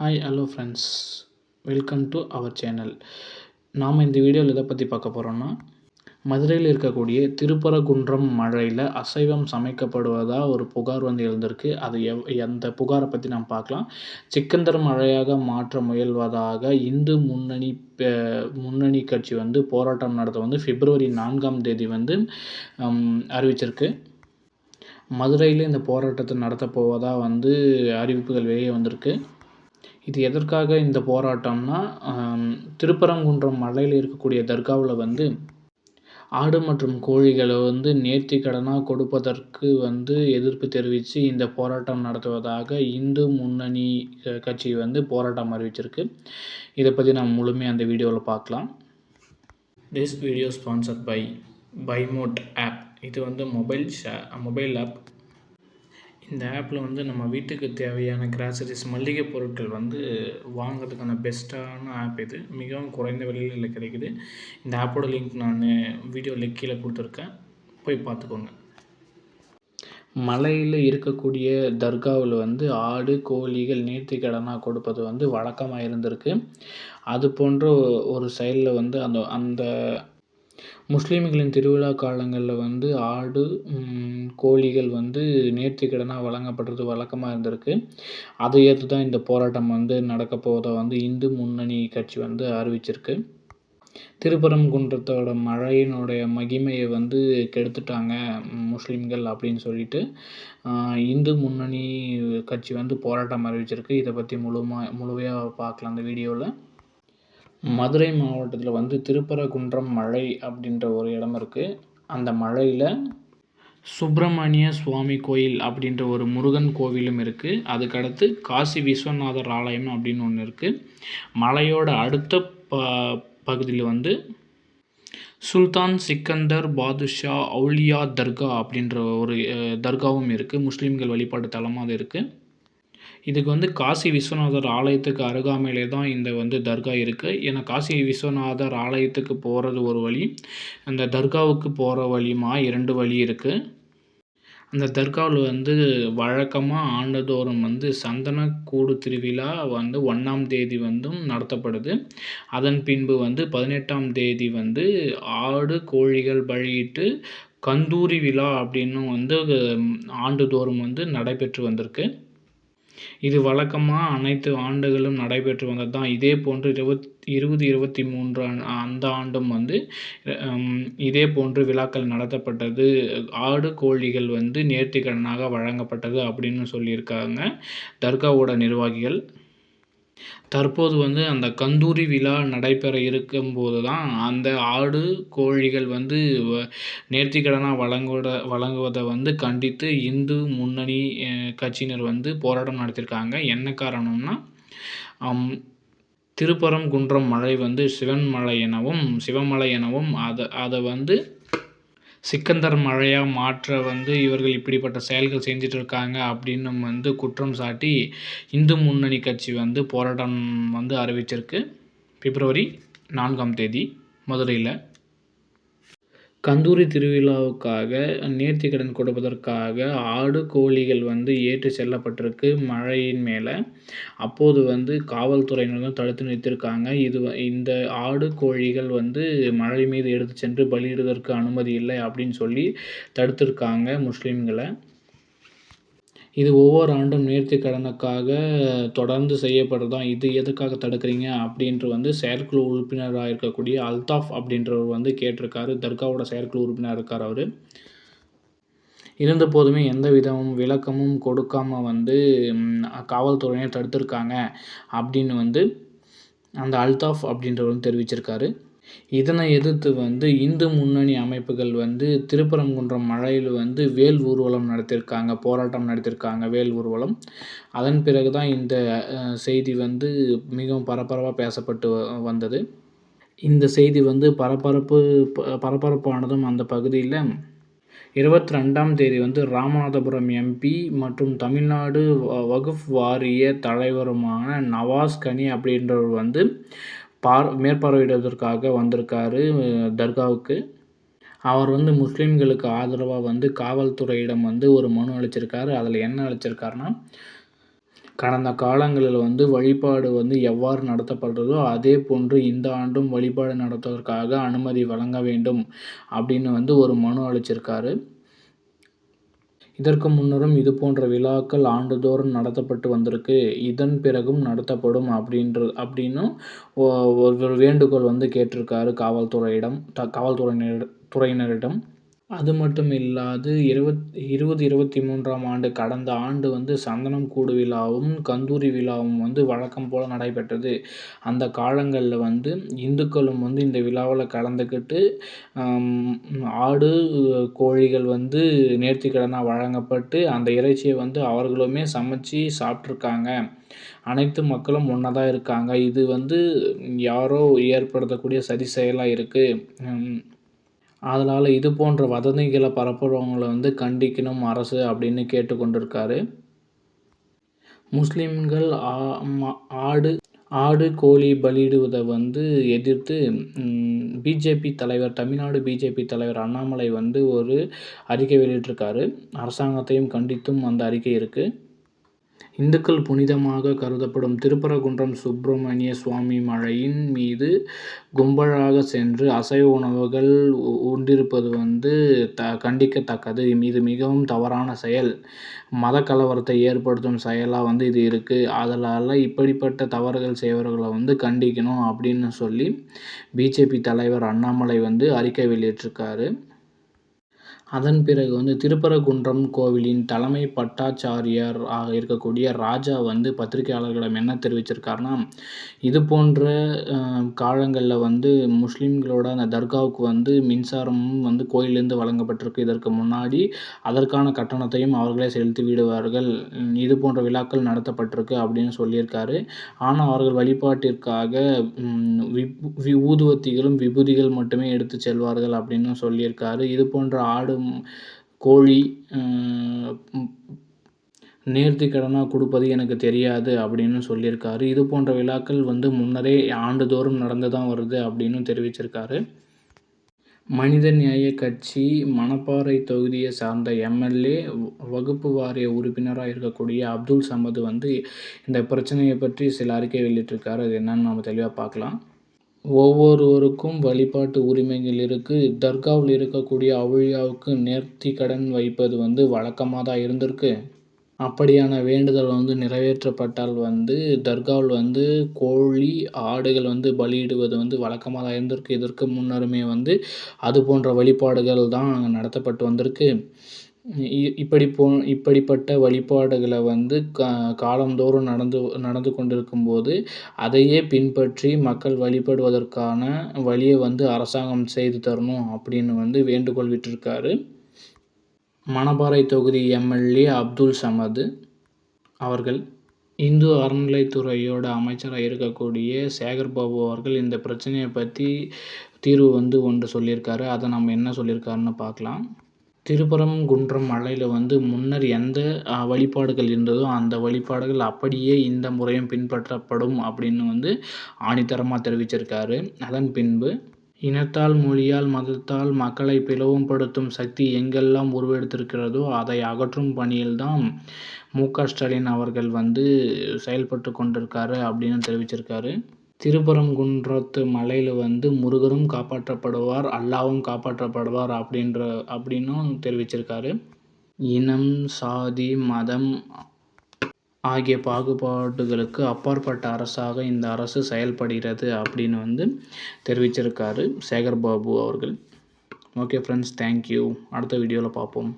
Hi hello friends welcome to our channel நாம் இந்த வீடியோவில் எதை பற்றி பார்க்க போகிறோன்னா மதுரையில் இருக்கக்கூடிய திருப்பரங்குன்றம் மழையில் அசைவம் சமைக்கப்படுவதாக ஒரு புகார் வந்து எழுந்திருக்கு. அது எவ் அந்த புகாரை பற்றி நாம் பார்க்கலாம். சிக்கந்தர் மழையாக மாற்ற முயல்வதாக இந்து முன்னணி முன்னணி கட்சி வந்து போராட்டம் நடத்த வந்து பிப்ரவரி நான்காம் தேதி வந்து அறிவிச்சிருக்கு. மதுரையில் இந்த போராட்டத்தை நடத்த போவதாக வந்து அறிவிப்புகள் வெளியே வந்திருக்கு. இது எதற்காக இந்த போராட்டம்னா திருப்பரங்குன்றம் மலையில் இருக்கக்கூடிய தர்காவில் வந்து ஆடு மற்றும் கோழிகளை வந்து நேர்த்திக்கடனாக கொடுப்பதற்கு வந்து எதிர்ப்பு தெரிவித்து இந்த போராட்டம் நடத்துவதாக இந்து முன்னணி கட்சி வந்து போராட்டம் அறிவிச்சிருக்கு. இதை பற்றி நம்ம முழுமையாக அந்த வீடியோவில் பார்க்கலாம். This video sponsor by Bymote app இது வந்து மொபைல் ஷே மொபைல் ஆப் இந்த ஆப்பில் வந்து நம்ம வீட்டுக்கு தேவையான கிராசரிஸ் மளிகை பொருட்கள் வந்து வாங்கிறதுக்கான பெஸ்ட்டான ஆப் இது. மிகவும் குறைந்த விலையில் கிடைக்குது. இந்த ஆப்போட லிங்க் நான் வீடியோவில் கீழே கொடுத்துருக்கேன். போய் பார்த்துக்கோங்க. மலையில் இருக்கக்கூடிய தர்காவில் வந்து ஆடு கோழிகள் நேர்த்திக்கடனாக கொடுப்பது வந்து வழக்கமாக இருந்திருக்கு. அது போன்ற ஒரு செயலில் வந்து அந்த அந்த முஸ்லீம்களின் திருவிழா காலங்களில் வந்து ஆடு கோழிகள் வந்து நேர்த்திக்கடனாக வழங்கப்படுறது வழக்கமாக இருந்திருக்கு. அதை ஏற்று தான் இந்த போராட்டம் வந்து நடக்க போவதை வந்து இந்து முன்னணி கட்சி வந்து அறிவிச்சிருக்கு. திருப்பரங்குன்றத்தோட மழையினுடைய மகிமையை வந்து கெடுத்துட்டாங்க முஸ்லீம்கள் அப்படின்னு சொல்லிட்டு இந்து முன்னணி கட்சி வந்து போராட்டம் அறிவிச்சிருக்கு. இதை பற்றி முழுமா முழுமையாக பார்க்கலாம் அந்த வீடியோவில் மதுரை மாவட்டத்தில் வந்து திருப்பரங்குன்றம் மலை அப்படின்ற ஒரு இடம் இருக்குது அந்த மலையில் சுப்பிரமணிய சுவாமி கோயில் அப்படின்ற ஒரு முருகன் கோவிலும் இருக்குது அதுக்கடுத்து காசி விஸ்வநாதர் ஆலயம் அப்படின்னு ஒன்று இருக்குது மலையோட அடுத்த ப பகுதியில் வந்து சுல்தான் சிக்கந்தர் பாதுஷா அவுலியா தர்கா அப்படின்ற ஒரு தர்காவும் இருக்குது முஸ்லீம்கள் வழிபாட்டு தலமாக அது இருக்குது இதுக்கு வந்து காசி விஸ்வநாதர் ஆலயத்துக்கு அருகாமையிலே தான் இந்த வந்து தர்கா இருக்குது ஏன்னா காசி விஸ்வநாதர் ஆலயத்துக்கு போகிறது ஒரு வழி அந்த தர்காவுக்கு போகிற வழியுமா இரண்டு வழி இருக்குது அந்த தர்காவில் வந்து வழக்கமாக ஆண்டுதோறும் வந்து சந்தன கூடு திருவிழா வந்து ஒன்றாம் தேதி வந்தும் நடத்தப்படுது. அதன் பின்பு வந்து பதினெட்டாம் தேதி வந்து ஆடு கோழிகள் பலியிட்டு கந்தூரி விழா அப்படின்னும் வந்து ஆண்டுதோறும் வந்து நடைபெற்று வந்திருக்கு. இது வழக்கமாக அனைத்து ஆண்டுகளும் நடைபெற்று வந்தது தான் இதே போன்று இருபத் இருபது இருபத்தி மூன்று அந்த ஆண்டும் வந்து இதே போன்று விழாக்கள் நடத்தப்பட்டது. ஆடு கோழிகள் வந்து நேர்த்திக்கடனாக வழங்கப்பட்டது அப்படின்னு சொல்லியிருக்காங்க. தர்காவோட நிர்வாகிகள். தற்போது வந்து அந்த கந்தூரி விழா நடைபெற இருக்கும்போது தான் அந்த ஆடு கோழிகள் வந்து நேர்த்திக்கடனாக வழங்குவத வழங்குவதை வந்து கண்டித்து இந்து முன்னணி கட்சியினர் வந்து போராட்டம் நடத்தியிருக்காங்க. என்ன காரணம்னா திருப்பரங்குன்றம் மலை வந்து சிவன் மலை எனவும் சிவமலை எனவும் அதை அதை வந்து சிக்கந்தர் மழையாக மாற்ற வந்து இவர்கள் இப்படிப்பட்ட செயல்கள் செஞ்சுட்டு இருக்காங்க அப்படின்னு வந்து குற்றம் சாட்டி இந்து முன்னணி கட்சி வந்து போராட்டம் வந்து அறிவிச்சிருக்கு. பிப்ரவரி நான்காம் தேதி மதுரையில். கந்தூரி திருவிழாவுக்காக நேர்த்திக்கடன் கொடுப்பதற்காக ஆடு கோழிகள் வந்து ஏற்றி செல்லப்பட்டிருக்கு மழையின் மேலே. அப்போது வந்து காவல்துறையினர் தான் தடுத்து நிறுத்தியிருக்காங்க. இது இந்த ஆடு கோழிகள் வந்து மழை மீது எடுத்து சென்று பலியிடுவதற்கு அனுமதி இல்லை அப்படின்னு சொல்லி தடுத்திருக்காங்க முஸ்லீம்களை. இது ஒவ்வொரு ஆண்டும் நேர்த்தி கடனுக்காக தொடர்ந்து செய்யப்படுறதான் இது எதுக்காக தடுக்கிறீங்க? அப்படின்ட்டு வந்து செயற்குழு உறுப்பினராக இருக்கக்கூடிய அல்தாஃப் அப்படின்றவர் வந்து கேட்டிருக்காரு. தர்காவோட செயற்குழு உறுப்பினர் இருக்கார் அவர். இருந்த போதுமே எந்த விதமும் விளக்கமும் கொடுக்காமல் வந்து காவல்துறையினர் தடுத்திருக்காங்க அப்படின்னு வந்து அந்த அல்தாஃப் அப்படின்றவர் வந்து தெரிவிச்சிருக்காரு. இதனை எதிர்த்து வந்து இந்து முன்னணி அமைப்புகள் வந்து திருப்பரங்குன்றம் மலையில் வந்து வேல் ஊர்வலம் நடத்தியிருக்காங்க போராட்டம் நடத்தியிருக்காங்க வேல் ஊர்வலம். அதன் பிறகு தான் இந்த செய்தி வந்து மிகவும் பரபரப்பாக பேசப்பட்டு வந்தது. இந்த செய்தி வந்து பரபரப்பு பரபரப்பானதும் அந்த பகுதியில் இருபத்தி ரெண்டாம் தேதி வந்து ராமநாதபுரம் எம்பி மற்றும் தமிழ்நாடு வகுப் வாரிய தலைவருமான நவாஸ் கனி அப்படின்றவர் வந்து பார் மேற்பார்வையிடுவதற்காக வந்திருக்காரு தர்காவுக்கு. அவர் வந்து முஸ்லீம்களுக்கு ஆதரவாக வந்து காவல்துறையிடம் வந்து ஒரு மனு அளிச்சிருக்காரு. அதில் என்ன அளிச்சிருக்காருன்னா கடந்த காலங்களில் வந்து வழிபாடு வந்து எவ்வாறு நடத்தப்படுறதோ அதே போன்று இந்த ஆண்டும் வழிபாடு நடத்துவதற்காக அனுமதி வழங்க வேண்டும் அப்படின்னு வந்து ஒரு மனு அளிச்சிருக்காரு. இதற்கு முன்னரும் இது போன்ற விழாக்கள் ஆண்டுதோறும் நடத்தப்பட்டு வந்திருக்கு. இதன் பிறகும் நடத்தப்படும் அப்படின்ற அப்படின்னும் ஒரு வேண்டுகோள் வந்து கேட்டிருக்காரு காவல்துறையிடம் த காவல்துறையினர் துறையினரிடம். அது மட்டும் இல்லாது இருபத் இருபது இருபத்தி மூன்றாம் ஆண்டு கடந்த ஆண்டு வந்து சந்தனம் கூடு விழாவும் கந்தூரி விழாவும் வந்து வழக்கம் போல் நடைபெற்றது. அந்த காலங்களில் வந்து இந்துக்களும் வந்து இந்த விழாவில் கலந்துக்கிட்டு ஆடு கோழிகள் வந்து நேர்த்திக்கடனாக வழங்கப்பட்டு அந்த இறைச்சியை வந்து அவர்களுமே சமைச்சு சாப்பிட்ருக்காங்க அனைத்து மக்களும் ஒன்றா தான் இருக்காங்க. இது வந்து யாரோ ஏற்படுத்தக்கூடிய சதி செயலாக இருக்குது அதனால் இது போன்ற வதந்திகளை பரப்புகிறவங்கள வந்து கண்டிக்கணும் அரசு அப்படின்னு கேட்டுக்கொண்டிருக்காரு. முஸ்லீம்கள் ஆடு ஆடு கோழி பலியிடுவதை வந்து எதிர்த்து பிஜேபி தலைவர் தமிழ்நாடு பிஜேபி தலைவர் அண்ணாமலை வந்து ஒரு அறிக்கை வெளியிட்டிருக்காரு. அரசாங்கத்தையும் கண்டித்தும் அந்த அறிக்கை இருக்குது இந்துக்கள் புனிதமாக கருதப்படும் திருப்பரங்குன்றம் சுப்பிரமணிய சுவாமி மலையின் மீது கும்பலாக சென்று அசைவ உணவுகள் உண்டிருப்பது வந்து த கண்டிக்கத்தக்கது. இது மிகவும் தவறான செயல். மத கலவரத்தை ஏற்படுத்தும் செயலாக வந்து இது இருக்குது அதனால் இப்படிப்பட்ட தவறுகள் செய்கிறவர்களை வந்து கண்டிக்கணும் அப்படின்னு சொல்லி பிஜேபி தலைவர் அண்ணாமலை வந்து அறிக்கை வெளியிட்டிருக்காரு. அதன் பிறகு வந்து திருப்பரங்குன்றம் கோவிலின் தலைமை பட்டாச்சாரியார் ஆக இருக்கக்கூடிய ராஜா வந்து பத்திரிகையாளர்களிடம் என்ன தெரிவிச்சிருக்காருன்னா இது போன்ற காலங்களில் வந்து முஸ்லீம்களோட அந்த தர்காவுக்கு வந்து மின்சாரமும் வந்து கோயிலேருந்து வழங்கப்பட்டிருக்கு. இதற்கு முன்னாடி அதற்கான கட்டணத்தையும் அவர்களே செலுத்தி விடுவார்கள். இது போன்ற விழாக்கள் நடத்தப்பட்டிருக்கு அப்படின்னு சொல்லியிருக்காரு. ஆனால் அவர்கள் வழிபாட்டிற்காக ஊதுவத்திகளும் விபூதிகள் மட்டுமே எடுத்து செல்வார்கள் அப்படின்னு சொல்லியிருக்காரு. இது போன்ற ஆடு கோழி நேர்த்திக்கடனாக கொடுப்பது எனக்கு தெரியாது அப்படின்னு சொல்லியிருக்காரு. இது போன்ற விழாக்கள் வந்து முன்னரே ஆண்டுதோறும் நடந்து தான் வருது அப்படின்னு தெரிவிச்சிருக்காரு. மனித நியாய கட்சி மணப்பாறை தொகுதியை சார்ந்த எம்எல்ஏ வகுப்பு வாரிய உறுப்பினராக இருக்கக்கூடிய அப்துல் சமது வந்து இந்த பிரச்சனையை பற்றி சில அறிக்கை வெளியிட்டிருக்காரு. அது என்னன்னு நம்ம தெளிவாக பார்க்கலாம். ஒவ்வொருவருக்கும் வழிபாட்டு உரிமைகள் இருக்குது தர்காவில் இருக்கக்கூடிய அவுளியாவுக்கு நேர்த்தி கடன் வைப்பது வந்து வழக்கமாக தான் இருந்திருக்கு. அப்படியான வேண்டுதல் வந்து நிறைவேற்றப்பட்டால் வந்து தர்காவில் வந்து கோழி ஆடுகள் வந்து பலியிடுவது வந்து வழக்கமாக தான் இருந்திருக்கு. இதற்கு முன்னருமே வந்து அது போன்ற வழிபாடுகள் தான் நடத்தப்பட்டு வந்திருக்கு. இப்படி போ இப்படிப்பட்ட வழிபாடுகளை வந்து கா காலந்தோறும் நடந்து நடந்து கொண்டிருக்கும்போது அதையே பின்பற்றி மக்கள் வழிபடுவதற்கான வழியை வந்து அரசாங்கம் செய்து தரணும் அப்படின்னு வந்து வேண்டுகோள் விட்டிருக்காரு. மணப்பாறை தொகுதி எம்எல்ஏ அப்துல் சமது அவர்கள். இந்து அறநிலைத்துறையோட அமைச்சராக இருக்கக்கூடிய சேகர் பாபு அவர்கள் இந்த பிரச்சனையை பற்றி தீர்வு வந்து ஒன்று சொல்லியிருக்காரு. அதை நம்ம என்ன சொல்லியிருக்காருன்னு பார்க்கலாம். திருப்பரங்குன்றம் மலையில் வந்து முன்னர் எந்த வழிபாடுகள் இருந்ததோ அந்த வழிபாடுகள் அப்படியே இந்த முறையும் பின்பற்றப்படும் அப்படின்னு வந்து ஆணித்தரமாக தெரிவிச்சிருக்காரு. அதன் பின்பு இனத்தால் மொழியால் மதத்தால் மக்களை பிளவுபடுத்தும் சக்தி எங்கெல்லாம் உருவெடுத்திருக்கிறதோ அதை அகற்றும் பணியில்தான் மு க ஸ்டாலின் அவர்கள் வந்து செயல்பட்டு கொண்டிருக்காரு அப்படின்னு தெரிவிச்சிருக்காரு. திருப்பரங்குன்றத்து மலையில் வந்து முருகரும் காப்பாற்றப்படுவார் அல்லாவும் காப்பாற்றப்படுவார் அப்படின்ற அப்படின்னும் தெரிவிச்சிருக்காரு. இனம் சாதி மதம் ஆகிய பாகுபாடுகளுக்கு அப்பாற்பட்ட அரசாக இந்த அரசு செயல்படுகிறது அப்படின்னு வந்து தெரிவிச்சிருக்காரு சேகர் பாபு அவர்கள். ஓகே ஃப்ரெண்ட்ஸ் தேங்க்யூ அடுத்த வீடியோவில் பார்ப்போம்.